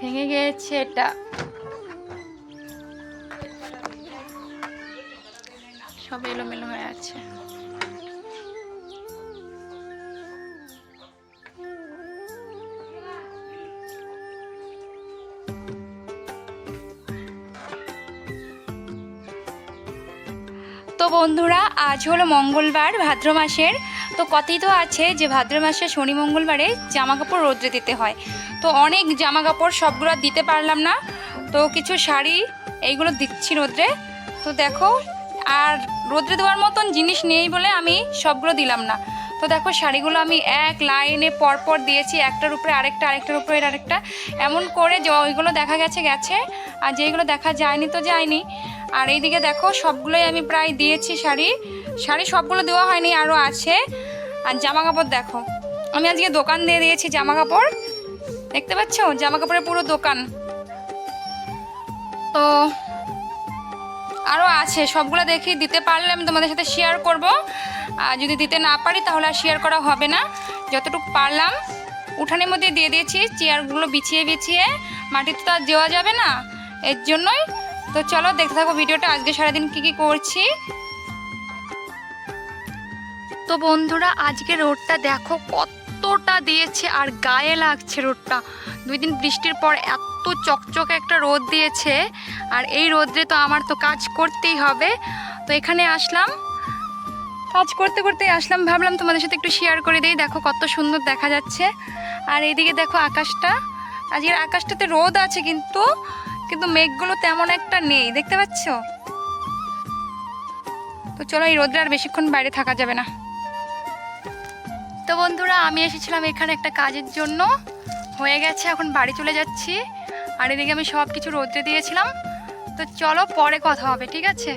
ভেঙে গিয়েছে এটা। সব এলোমেলো হয়ে আছে। তো বন্ধুরা আজ হলো মঙ্গলবার ভাদ্র মাসের তো কথিত আছে যে ভাদ্র মাসে শনি মঙ্গলবারে জামা কাপড় রোদ্রে দিতে হয়। তো অনেক জামা কাপড় সবগুলো দিতে পারলাম না। তো কিছু শাড়ি এইগুলো দিচ্ছি রোদ্রে। তো দেখো, আর রোদ্রে দেওয়ার মতন জিনিস নেই বলে আমি সবগুলো দিলাম না। তো দেখো শাড়িগুলো আমি এক লাইনে পরপর দিয়েছি, একটার উপরে আরেকটা, আরেকটার উপরে আরেকটা। এমন করে যে ওইগুলো দেখা গেছে গেছে। আর যেইগুলো দেখা যায়নি তো যায়নি। আর এইদিকে দেখো সবগুলোই আমি প্রায় দিয়েছি শাড়ি। শাড়ি সবগুলো দেওয়া হয়নি, আরও আছে। আর জামা কাপড় দেখো। আমি আজকে দোকান দিয়ে দিয়েছি জামা কাপড় দেখতে পাচ্ছ? জামা কাপড়ের পুরো দোকান। তো আরও আছে, সবগুলো দেখি। দিতে পারলে আমি তোমাদের সাথে শেয়ার করব। আর যদি দিতে না পারি, তাহলে আর শেয়ার করা হবে না। যতটুকু পারলাম। উঠানের মধ্যে দিয়ে দিয়েছি, চেয়ারগুলো বিছিয়ে বিছিয়ে। মাটিতে তো আর দেওয়া যাবে না। এর জন্যই। তো চলো, দেখতে থাকো, ভিডিওটা। আজকে সারাদিন কী কী করছি। তো বন্ধুরা, আজকে রোডটা দেখো কতটা দিয়েছে আর গায়ে লাগছে রোডটা দুই দিন বৃষ্টির পর এত চকচকে একটা রোদ দিয়েছে, আর এই রোদ্রে তো আমার তো কাজ করতেই হবে। তো এখানে আসলাম। কাজ করতে করতে আসলাম, ভাবলাম তোমাদের সাথে একটু শেয়ার করে দিই। দেখো কত সুন্দর দেখা যাচ্ছে। আর এইদিকে দেখো আকাশটা। আজকের আকাশটাতে রোদ আছে কিন্তু কিন্তু মেঘগুলো তেমন একটা নেই, দেখতে পাচ্ছ? তো চলো এই রোদ্রে আর বেশিক্ষণ বাইরে থাকা যাবে না। তো বন্ধুরা, আমি এসেছিলাম এখানে একটা কাজের জন্য। হয়ে গেছে, এখন বাড়ি চলে যাচ্ছি। আর এদিকে আমি সব কিছু রোদ্রে দিয়েছিলাম। তো চলো পরে কথা হবে, ঠিক আছে?